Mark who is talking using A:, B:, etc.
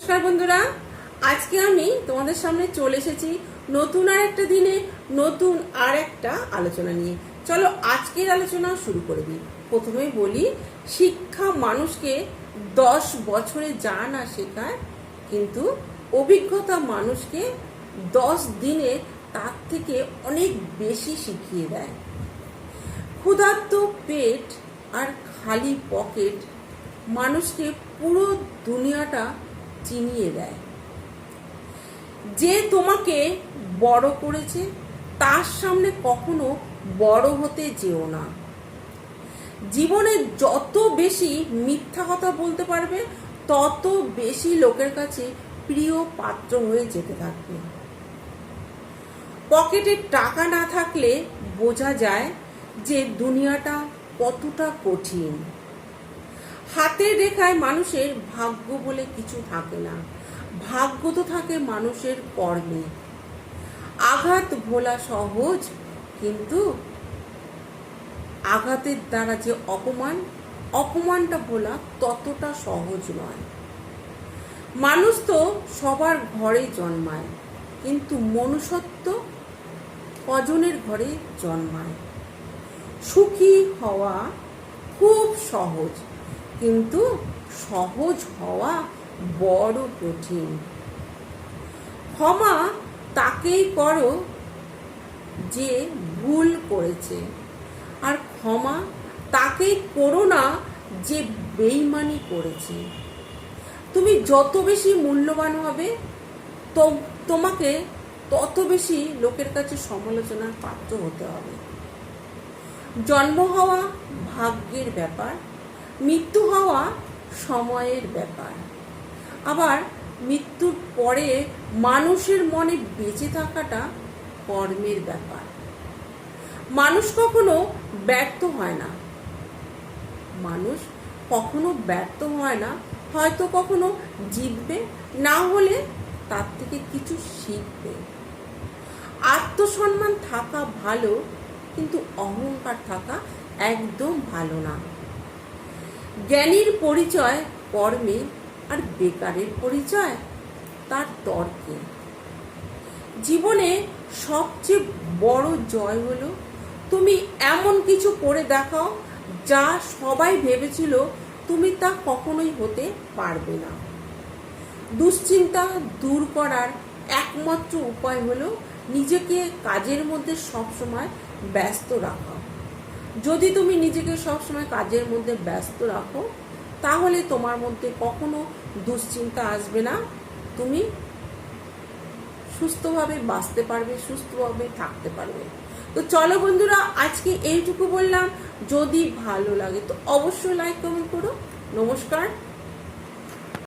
A: নমস্কার বন্ধুরা, আজকে আমি তোমাদের সামনে চলে এসেছি নতুন আর একটা দিনে, নতুন আর একটা আলোচনা নিয়ে। চলো আজকের আলোচনা শুরু করে দিই। প্রথমেই বলি, শিক্ষা মানুষকে দশ বছরে যা না শেখায়, কিন্তু অভিজ্ঞতা মানুষকে দশ দিনে তার থেকে অনেক বেশি শিখিয়ে দেয়। ক্ষুধার্ত পেট আর খালি পকেট মানুষকে পুরো দুনিয়াটা চিনিয়ে দেয়। যে তোমাকে বড় করেছে, তার সামনে কখনো বড় হতে যেও না। জীবনে যত বেশি মিথ্যা কথা বলতে পারবে, তত বেশি লোকের কাছে প্রিয় পাত্র হয়ে যেতে থাকবে। পকেটে টাকা না থাকলে বোঝা যায় যে দুনিয়াটা কতটা কঠিন। হাতের রেখায় মানুষের ভাগ্য বলে কিছু থাকে না। ভাগ্য তো থাকে মানুষের কর্মে। আঘাত ভোলা সহজ, কিন্তু আঘাতের দ্বারা যে অপমান, অপমানটা ভোলা ততটা সহজ নয়। মানুষ তো সবার ঘরে জন্মায়, কিন্তু মনুষ্যত্ব কজনের ঘরে জন্মায়? সুখী হওয়া খুব সহজ। কিন্তু সহজ হওয়া বড় কঠিন। ক্ষমা তাকেই করো যে ভুল করেছে। আর ক্ষমা তাকেই করো না যে বেইমানি করেছে। তুমি যত বেশি মূল্যবান হবে, তো তোমাকে তত বেশি লোকের কাছে সমালোচনার পাত্র হতে হবে। জন্ম হওয়া ভাগ্যের ব্যাপার মৃত্যু হওয়া সময়ের ব্যাপার। আবার মৃত্যুর পরে মানুষের মনে বেঁচে থাকাটা কর্মের ব্যাপার। মানুষ কখনো ব্যর্থ হয় না। মানুষ কখনো ব্যর্থ হয় না, হয়তো কখনো জিতবে, না হলে তার থেকে কিছু শিখবে। আত্মসম্মান থাকা ভালো, কিন্তু অহংকার থাকা একদম ভালো না। জ্ঞানীর পরিচয়, কর্মে আর বেকারের পরিচয়, তার তর্কে। জীবনে সবচেয়ে বড় জয় হলো, তুমি এমন কিছু করে দেখাও যা সবাই ভেবেছিল তুমি তা কখনোই হতে পারবে না। দুশ্চিন্তা দূর করার একমাত্র উপায় হলো নিজেকে কাজের মধ্যে সবসময় ব্যস্ত রাখা। যদি তুমি নিজেকে সবসময় কাজের মধ্যে ব্যস্ত রাখো, তাহলে তোমার মধ্যে কখনো দুশ্চিন্তা আসবে না। তুমি সুস্থভাবে বাঁচতে পারবে, সুস্থভাবে থাকতে পারবে। তো চলো বন্ধুরা, আজকে এইটুকু বললাম। যদি ভালো লাগে তো অবশ্যই লাইক কমেন্ট করো। নমস্কার।